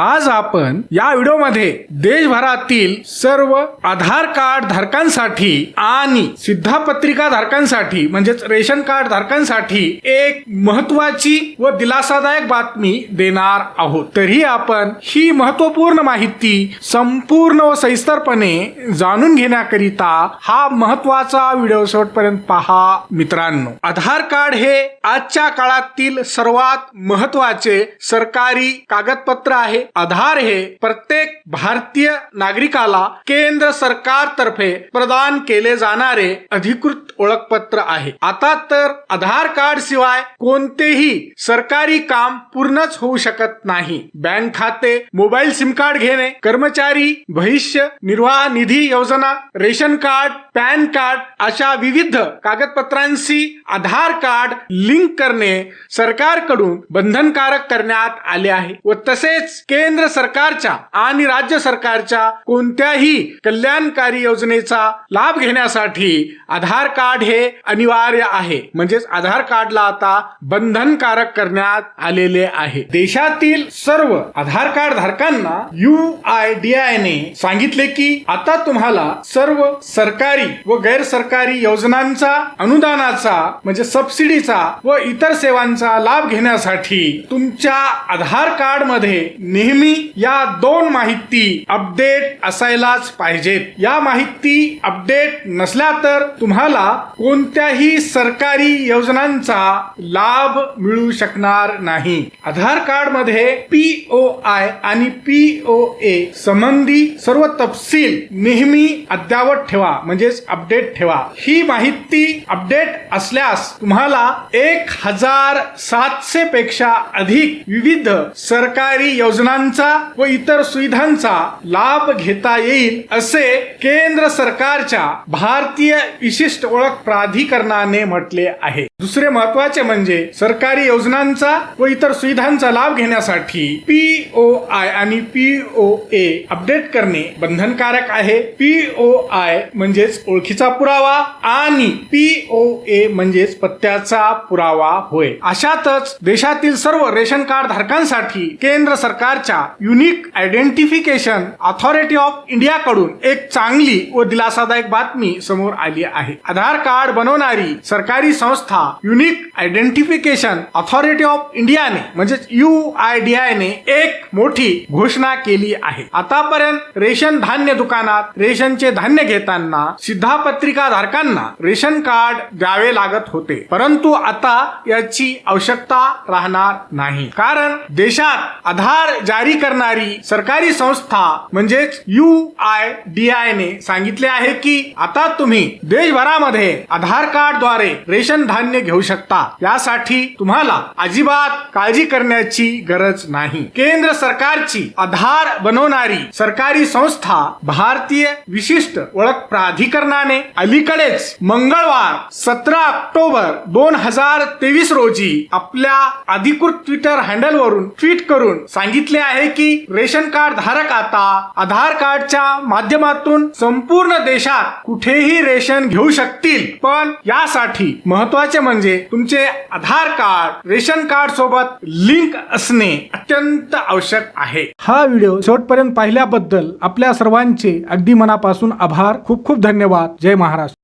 आज आपण या व्हिडिओमध्ये देशभरातील सर्व आधार कार्ड धारकांसाठी आणि सिद्धापत्रिका धारकांसाठी म्हणजेच रेशन कार्ड धारकांसाठी एक महत्वाची व दिलासादायक बातमी देणार आहोत. तरी आपण ही महत्त्वपूर्ण माहिती संपूर्ण व सविस्तरपणे जाणून घेण्याकरिता हा महत्त्वाचा व्हिडिओ शेवटपर्यंत पहा मित्रांनो. आधार कार्ड हे आजच्या काळातील सर्वात महत्त्वाचे सरकारी कागदपत्र आहे. आधार हे प्रत्येक भारतीय नागरिकाला केंद्र सरकारतर्फे प्रदान केले जाणारे अधिकृत ओळखपत्र आहे. आता तर आधार कार्ड शिवाय कोणतेही सरकारी काम पूर्णच होऊ शकत नाही. बँक खाते मोबाईल सिम कार्ड घेणे कर्मचारी भविष्य निर्वाह निधी योजना रेशन कार्ड पॅन कार्ड अशा विविध कागदपत्रांशी आधार कार्ड लिंक करणे सरकारकडून बंधनकारक करण्यात आले आहे व तसेच केंद्र सरकारच्या आणि राज्य सरकारच्या कोणत्याही कल्याणकारी योजनेचा लाभ घेण्यासाठी आधार कार्ड हे अनिवार्य आहे. म्हणजेच आधार कार्डला आता बंधनकारक करण्यात आलेले आहे. देशातील सर्व आधार कार्ड धारकांना U I D A I सांगितले की आता तुम्हाला सर्व सरकारी व गैर सरकारी योजनांचा अनुदानाचा म्हणजे सबसिडीचा व इतर सेवांचा लाभ घेण्यासाठी तुमच्या आधार कार्डमध्ये नेहमी या दोन माहिती अपडेट असायलाच पाहिजेत. या माहिती अपडेट नसल्या तर तुम्हाला कोणत्याही सरकारी योजनांचा लाभ मिळू शकणार नाही. आधार कार्डमध्ये पी ओ आय आणि पी ओ ए संबंधी सर्व तपशील नेहमी अद्यावत ठेवा म्हणजेच अपडेट ठेवा. ही माहिती अपडेट असल्यास तुम्हाला एक हजार सातशे पेक्षा अधिक विविध सरकारी योजना योजनांचा व इतर सुविधांचा लाभ घेता येईल असे केंद्र सरकारच्या भारतीय विशिष्ट ओळख प्राधिकरणाने म्हटले आहे. दुसरे महत्त्वाचे म्हणजे सरकारी योजनांचा व इतर सुविधांचा लाभ घेण्यासाठी पी ओ आय आणि पी ओ ए अपडेट करणे बंधनकारक आहे. पी ओ आय म्हणजेच ओळखीचा पुरावा आणि पी ओ ए म्हणजेच पत्त्याचा पुरावा होय. अशातच देशातील सर्व रेशन कार्ड धारकांसाठी केंद्र सरकारच्या unique identification authority of India कडून एक चांगली व दिलासादायक बातमी समोर आली आहे. आधार कार्ड बनवणारी सरकारी संस्था युनिक आयडेंटिफिकेशन ऑथॉरिटी ऑफ इंडियाने म्हणजेच यू आय डी आय ने एक मोठी घोषणा केली आहे. आतापर्यंत रेशन धान्य दुकानात रेशनचे धान्य घेताना सिद्धापत्रिका धारकांना रेशन कार्ड द्यावे लागत होते. परंतु आता याची आवश्यकता राहणार नाही. कारण देशात आधार जारी करणारी सरकारी संस्था म्हणजेच यू आय डी आय ने सांगितले आहे की आता तुम्ही देशभरामध्ये आधार कार्डद्वारे रेशन धान्य घेऊ शकता. यासाठी तुम्हाला अजिबात काळजी करण्याची गरज नाही. केंद्र सरकारची आधार बनवणारी सरकारी संस्था भारतीय विशिष्ट ओळख प्राधिकरणाने अलीकडेच मंगळवार सतरा ऑक्टोबर दोन हजार तेवीस रोजी आपल्या अधिकृत ट्विटर हँडल वरून ट्विट करून सांगितले आहे की रेशन कार्ड धारक आता आधार कार्डच्या माध्यमातून संपूर्ण देशात कुठेही रेशन घेऊ शकतील. पण यासाठी महत्त्वाचे म्हणजे म्हणजे तुमचे आधार कार्ड रेशन कार्ड सोबत लिंक असणे अत्यंत आवश्यक आहे. हा व्हिडिओ शेवटपर्यंत पाहिल्याबद्दल आपल्या सर्वांचे अगदी मनापासून आभार. खूप खूप धन्यवाद. जय महाराष्ट्र.